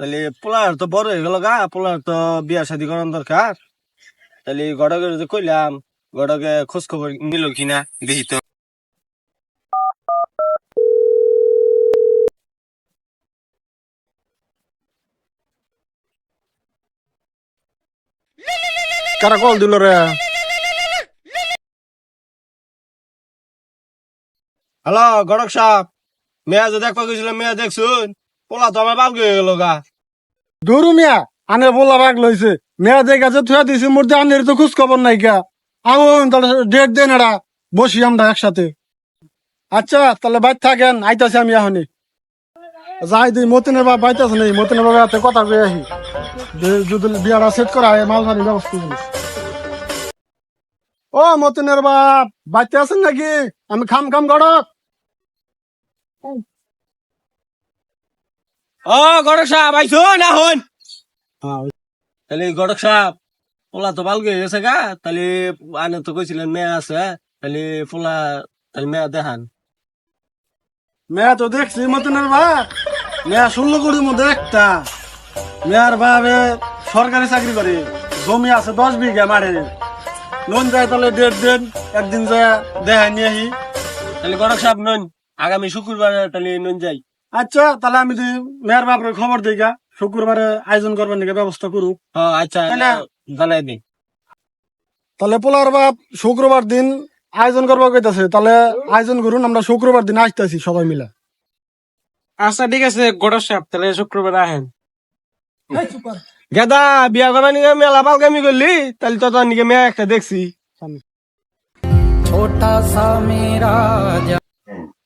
তাহলে পোলার তো বড় হয়ে গেল গা পোলার তো বিয়া শাদি করার দরকার। তাহলে গড়কে যে কইলাম গড়কে খোঁজ খবর নিল কিনা দেখি তো। কারা কল দিল রে? হ্যালো গড়ক সাহেব মেয়া যে দেখবা গেছিলাম মেয়া দেখছুন? পোলা তো আমার বাপ গিয়ে গেল গা। ধরু মিয়া আনে লইছে। মেয়া দেখা যে থুয়া দিছি মোর আনের তো খোঁজ খবর নাই কা আগুন তাহলে ডেট দেন এরা বসি আমরা একসাথে। আচ্ছা তাহলে বাইর থাকেন আইতাছি আমি এখনই। যাই দিই মতিনের বাপ বাইতাছে নেই মতিনের বাবা হাতে কথা কয়ে আহি। যে যদি বিয়াটা সেট করা হয় ব্যবস্থা ও মতিনের বাপ বাইতে আছেন নাকি? আমি খাম খাম গড়ক। ও গড়ক সাহেব আইছো না হন? তাহলে গড়ক সাহেব পোলা তো বাল গিয়ে গেছে গা। তাহলে আনে তো কইছিলেন মেয়া আছে তাহলে পোলা তাহলে মেয়া দেখান। মেয়া তো দেখছি মতনের বাপ। মেয়া ষোলো কোটির মধ্যে একটা। মেয়ার বাবে সরকারি চাকরি করে। জমি আছে দশ বিঘা মারে লোন যায় তাহলে দেড় দিন একদিন যায় দেখাই নিয়ে আহি তাহলে গড়ক সাহেব নন আগামী শুক্রবারে তাহলে নন যাই। আচ্ছা তাহলে আমি দি মেয়ার বাপরে খবর দিই গা শুক্রবারে আয়োজন করবার নাকি ব্যবস্থা করুক। আচ্ছা তাহলে- জানাই দিই তাহলে পোলার বাপ শুক্রবার দিন আয়োজন করবার কইতাছে তাহলে আয়োজন করুন আমরা শুক্রবার দিন আসতেছি সবাই মিলে। আচ্ছা ঠিক আছে গোটা সাহেব তাহলে শুক্রবার আহেন। গেদা বিয়া করবার নিকে মেলা পালকামি করলি তাহলে তো তোর নিকে মেয়া একটা দেখছি।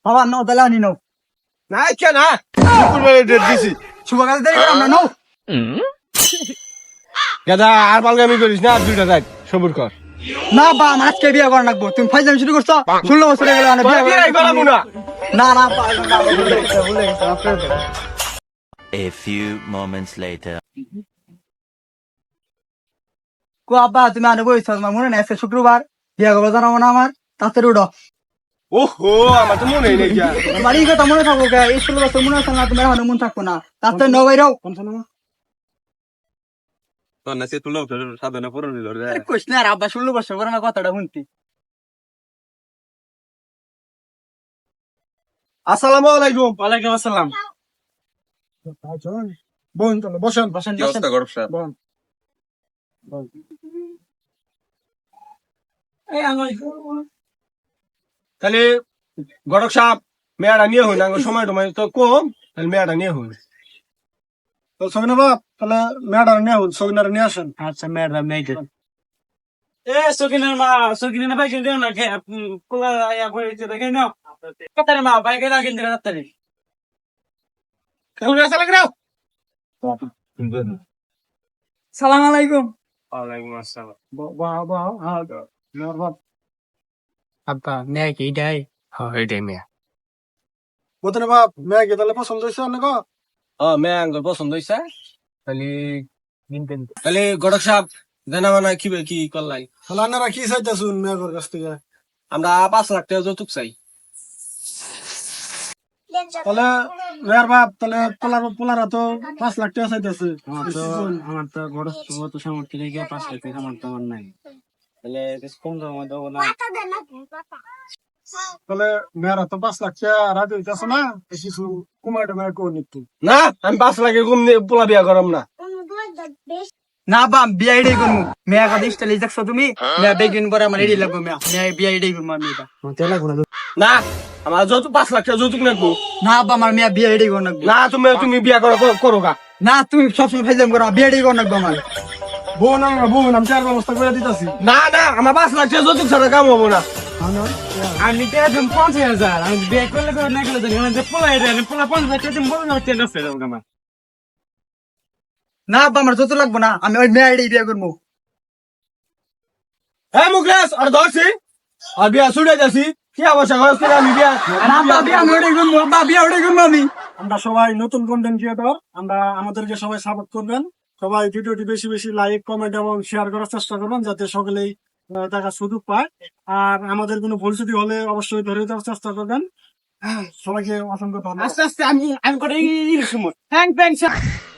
বাবা নাও তাহলে আনি নাও। না কে না। শুক্রবারে ডেট দিছি। শুভকাল দেরি করে আমরা নাও গেদা আর পালকামি করিস না আর দুইটা যাই সবুর কর। না বা আমার আজকে বিয়ে করা লাগবো। তুমি ফাইজাম শুরু করছ? ষোলো বছর হয়ে গেল মানে বিয়ে বিয়াই না। A few moments later. কো আব্বা তুমি আনে বইছ তোমার মনে নাই আজকে শুক্রবার। বিয়ে করব জানাব না আমার। তাতে উঠো। ওহো আমার তো মনে নেই যা। এই কথা মনে থাকব কে? এই ষোলো মনে আছে না তোমার এখন মন থাকব না। তাতে নবাইরাও কইস না আর আব্বা ষোলো বছর পরে আমার কথাটা শুনতি। আসসালামু আলাইকুম। ওয়ালাইকুম আসসালাম। বোন তাহলে বসেন। বসেন বসেন। বোন। তাহলে গড়ক সাহেব মেয়াটা নিয়ে হই না সময় টময় তো কম তাহলে মেয়াটা নিয়ে হই তো সবিনা বাপ তাহলে মেয়াডার নিয়ে আসুন সবিনার নিয়ে আসেন। আচ্ছা ম্যাডাম নেই এ সকিনের মা সকিনের ভাই কিনতে না কে কোলা আয়া করে দেখে নাও। কাতারে মা ভাই সালাম আলাইকুম। ওয়ালাইকুম আসসালাম। বাহ বাহ হ্যাঁ মেয়ার বাপ আব্বা নেয় কি এটাই হ্যাঁ এটাই মেয়া। মতনের বাপ মেয়া কি তাহলে পছন্দ হয়েছে অনেক ও মেয়া আঙ্গুর পছন্দ হয়েছে। তাহলে তাহলে গড়ক সাহেব জানা মানা কি কি করলাই? তাহলে আপনারা কি চাইতেছুন মেয়াগর কাছ থেকে? আমরা পাঁচ লাখ টাকা যৌতুক চাই। তাহলে মেয়ার বাপ তাহলে পোলার পোলারা তো পাঁচ লাখ টাকা চাইতেছে। আমার তো বড় তো সামর্থ্য রেখে পাঁচ লাখ টাকা আমার তো আমার নাই। তাহলে কম দামে দেবো না। তাহলে মেয়ারা তো লাখ টাকা রাজি হইতেছে না কিছু কুমারটা মেয়া কোন একটু না আমি পাঁচ লাখে কম দিয়ে পোলা বিয়া করাম না। না বা বিয়া এটাই করব মেয়া কথা স্টাইল দেখছ তুমি? মেয়া বেগিন পরে আমার এটাই লাগবে মেয়া। মেয়া বিয়া এটাই করব আমি এটা না আমার যৌতুক পাঁচ লাখ টাকা যৌতুক নেব না আব্বা আমার মেয়া বিয়া এটাই করো নাকবো না তুমি তুমি বিয়া করো করো না তুমি সবসময় ফাইজাম করো বিয়া এটাই করো নাকবো আমার। বোন বোন আমি চার ব্যবস্থা করে দিতেছি? না না আমার পাঁচ লাখ টাকা যৌতুক ছাড়া কাম হব না। আমি তো একদম পঞ্চাশ হাজার আমি বিয়ে করলে করে না করলে আমি পোলা পঞ্চাশ হাজার তুমি বলো না টেন আছে আমার। না আব্বা আমার যত লাগবো না আমি ওই করব। হ্যাঁ আর ধরছি। আর বিয়া ছুটে যাচ্ছি কি অবস্থা খরচ করে আমি বিয়া আব্বা বিয়া আমি ওটাই করব আব্বা বিয়া ওটাই করব আমি। আমরা সবাই নতুন কন্টেন্ট ক্রিয়েটর আমরা আমাদেরকে সবাই সাপোর্ট করবেন। সবাই ভিডিওটি বেশি বেশি লাইক কমেন্ট এবং শেয়ার করার চেষ্টা করবেন যাতে সকলেই দেখার সুযোগ পায়। আর আমাদের কোনো ভুল যদি হলে অবশ্যই ধরে দেওয়ার চেষ্টা করবেন। সবাইকে অসংখ্য ধন্যবাদ। আস্তে আস্তে, আমি আমি করে থ্যাংক থ্যাংক